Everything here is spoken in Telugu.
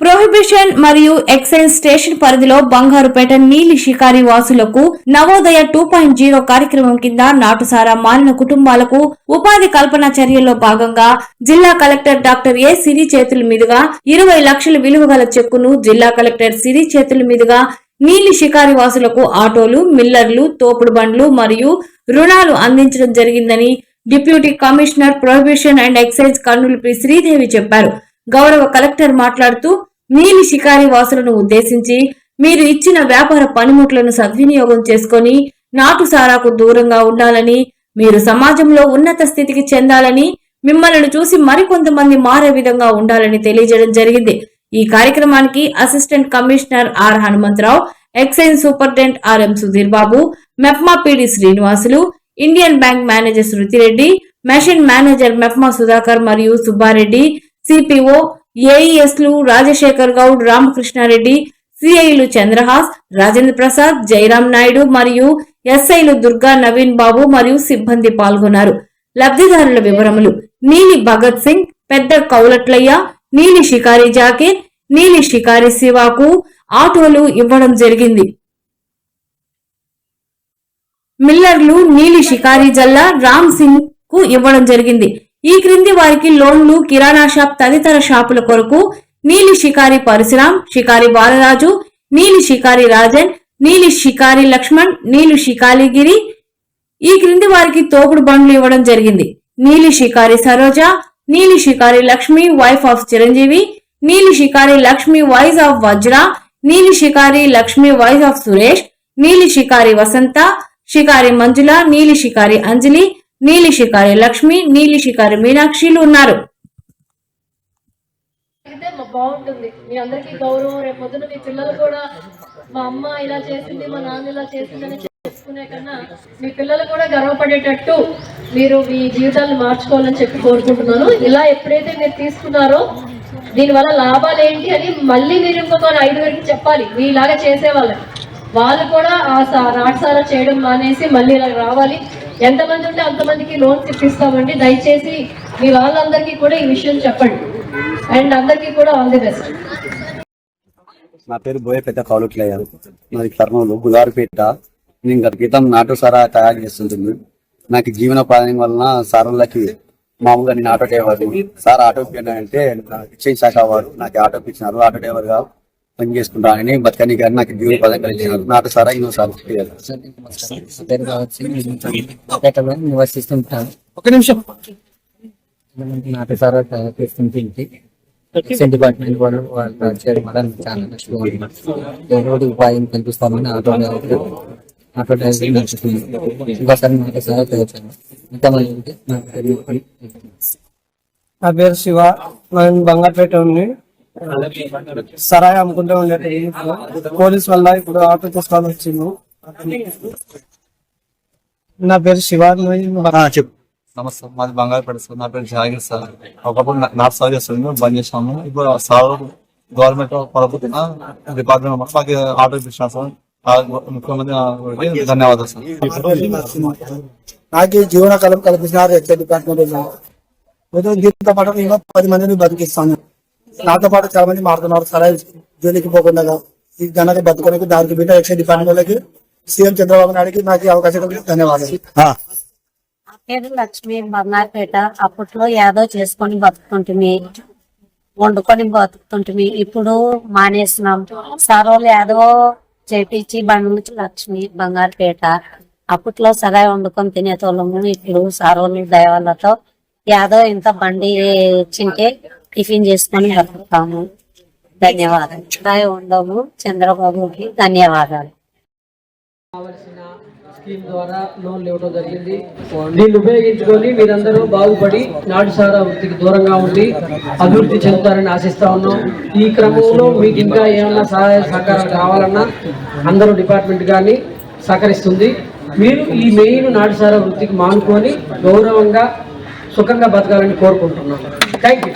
ప్రొహిబిషన్ మరియు ఎక్సైజ్ స్టేషన్ పరిధిలో బంగారుపేట నీలి షికారి వాసులకు నవోదయ టూ పాయింట్ జీరో కార్యక్రమం కింద నాటుసారా మారిన కుటుంబాలకు ఉపాధి కల్పన చర్యల్లో భాగంగా జిల్లా కలెక్టర్ డాక్టర్ ఏ సిరి చేతుల మీదుగా ఇరవై లక్షల విలువ గల చెక్కును జిల్లా కలెక్టర్ సిరి చేతుల మీదుగా నీలి షికారి వాసులకు ఆటోలు మిల్లర్లు తోపుడు బండ్లు మరియు రుణాలు అందించడం జరిగిందని deputy commissioner prohibition and excise Kurnool P Sridevi చెప్పారు. గౌరవ కలెక్టర్ మాట్లాడుతూ నీలి షికారి వాసులను ఉద్దేశించి మీరు ఇచ్చిన వ్యాపార పనిముట్లను సద్వినియోగం చేసుకొని నాటు సారాకు దూరంగా ఉండాలని మీరు సమాజంలో ఉన్నత స్థితికి చెందాలని మిమ్మల్ని చూసి మరికొంతమంది మారే విధంగా ఉండాలని తెలియజేయడం జరిగింది. ఈ కార్యక్రమానికి assistant commissioner R. Hanumantha Rao excise superintendent RM Sudheer Babu MEPMA PD Srinivasulu Indian bank manager Shruthi Reddy mission manager MEPMA Sudhakar మరియు సుబ్బారెడ్డి సిపిఓ ఏఈఎస్లు రాజశేఖర్ గౌడ్ రామకృష్ణారెడ్డి సిఐలు చంద్రహాస్ రాజేంద్ర ప్రసాద్ జయరాం నాయుడు మరియు ఎస్ఐలు దుర్గా నవీన్ బాబు మరియు సిబ్బంది పాల్గొన్నారు. లబ్ధిదారుల వివరములు నీలి భగత్ సింగ్ పెద్ద కౌలట్లయ్య నీలి షికారి జాకీర్ నీలి షికారి శివాకు ఆటోలు ఇవ్వడం జరిగింది. మిల్లర్లు నీలి షికారి జల్లా రామ్ సింగ్కు ఇవ్వడం జరిగింది. ఈ క్రింది వారికి లోన్లు కిరాణా షాప్ తదితర షాపుల కొరకు నీలి షికారి పరశురాం షికారి బాలరాజు నీలి షికారి రాజన్ నీలి షికారి లక్ష్మణ్ నీలి షికాలిగిరి ఈ క్రింది వారికి తోపుడు బండ్లు ఇవ్వడం జరిగింది Neeli Shikari Saroja Neeli Shikari Lakshmi wife of Chiranjeevi Neeli Shikari Lakshmi wife of Vajra Neeli Shikari Lakshmi wife of Suresh Neeli Shikari Vasantha shikari మంజుల నీలి షికారి అంజలి నీలి షికారి లక్ష్మి నీలి షికారి మీనాక్షిలు ఉన్నారు. అయితే బాగుంటుంది. మీ అందరికీ గౌరవం. రేపు మీ పిల్లలు కూడా మా అమ్మ ఇలా చేసింది మా నాన్న ఇలా చేసిందని చేసుకునే కన్నా మీ పిల్లలు కూడా గర్వపడేటట్టు మీరు మీ జీవితాన్ని మార్చుకోవాలని చెప్పి కోరుకుంటున్నాను. ఇలా ఎప్పుడైతే మీరు తీసుకున్నారో దీనివల్ల లాభాలు ఏంటి అని మళ్ళీ మీరు ఇంకొక ఐదుగురికి చెప్పాలి. మీలాగా చేసేవాళ్ళని. వాళ్ళు కూడా ఆ సా- చేయడం మానేసి మళ్ళీ ఇలా రావాలి. ఎంతమంది ఉంటే అంతమందికి లోన్స్ ఇప్పిస్తామండి దయచేసి మీ వాళ్ళందరికీ కూడా ఈ విషయం చెప్పండి. అండ్ అందరికీ కూడా ఆల్ ది బెస్ట్. నా పేరు బోయపేట కౌలుట్లయ్య నాది కర్నూలు గుదారిపేట నేను గత క్రితం నాటు సారా తయారు చేస్తుంటుంది. నాకు జీవనోపాధి వలన సారులకి మామూలుగా నేను ఆటో డ్రైవర్ సార్ ఆటో అంటే ఎక్స్చేంజ్ శాఖ వారు. నాకు ఆటో ఇచ్చినారు. ఆటో డ్రైవర్గా గా పని చేసుకుంటానని బతకని కానీ నాకు జీవన కలిగినారు నాటు సారా ఇన్నో సార్. నివసిస్తుంటాను ఒక నిమిషం. నాటి సారా చేస్తుంటే డిపార్ట్మెంట్ వాళ్ళు వాళ్ళు చేయడం వల్ల చాలా నష్టం ఉంది ఉపాయం కల్పిస్తామని ఆటో ఆటో డ్రైవర్ నడుస్తుంది ఇంకోసారి నాటి సారా తయారు చేయాలి నా పేరు శివ నేను బంగారుపేట ఉంది సరాయి అమ్ముకుంటూ ఉండేది పోలీస్ వల్ల ఇప్పుడు ఆటో తీసుకోవాలని వచ్చింది నా పేరు శివ నేను చెప్పు. నమస్తే మాది బంగారుపేట సార్. నా పేరు జాగిర్ సార్. ఒకప్పుడు నా- నాటు సాగు చేస్తుంది బంద్ చేసాము ఇప్పుడు సాగు గవర్నమెంట్ ప్రభుత్వం డిపార్ట్మెంట్ మాకు ఆర్డర్ ఇప్పించాను సార్. ఆ ముఖ్యమంత్రి ధన్యవాదాలు సార్. నాకు జీవనకాలం కల్పించినారు ఎక్సైజ్ డిపార్ట్మెంట్ దీంతో పాటు నేను పది మందిని బతికిస్తాను. నాతో పాటు చాలా మంది మారుతున్నారు. సరాయి జోలికి పోకుండా ఈ గనక బతుకోనికి దానికి బిడ్డ ఎక్సైజ్ డిపార్ట్మెంట్ వాళ్ళకి సీఎం చంద్రబాబు నాయుడుకి నాకు అవకాశం ధన్యవాదాలు. పేరు లక్ష్మి బంగారుపేట. అప్పట్లో యాదో చేసుకొని బతుకుతుంటిమి వండుకొని బతుకుతుంటిమి. ఇప్పుడు మానేస్తున్నాం సార్ వాళ్ళు యాదో చేపించి బండ్ల నుంచి లక్ష్మి బంగారుపేట. అప్పట్లో సరాయి వండుకొని తినేతోళ్ళము ఇప్పుడు సార్ వాళ్ళు దయవాళ్ళతో యాదో ఇంత బండి ఇచ్చింటే టిఫిన్ చేసుకొని వెళ్తాము. ధన్యవాదాలు. దయ ఉండము చంద్రబాబుకి ధన్యవాదాలు. కావలసిన స్కీమ్ ద్వారా లోన్లు ఇవ్వడం జరిగింది. దీన్ని ఉపయోగించుకొని మీరందరూ బాగుపడి నాటుసారా వృత్తికి దూరంగా ఉండి అభివృద్ధి చెందుతారని ఆశిస్తా ఉన్నాం. ఈ క్రమంలో మీకు ఇంకా ఏమైనా సహాయ సహకారాలు కావాలన్నా అందరూ డిపార్ట్మెంట్ కానీ సహకరిస్తుంది. మీరు ఈ మెయిన్ నాటుసారా వృత్తికి మానుకొని గౌరవంగా సుఖంగా బతకాలని కోరుకుంటున్నాం. Thank you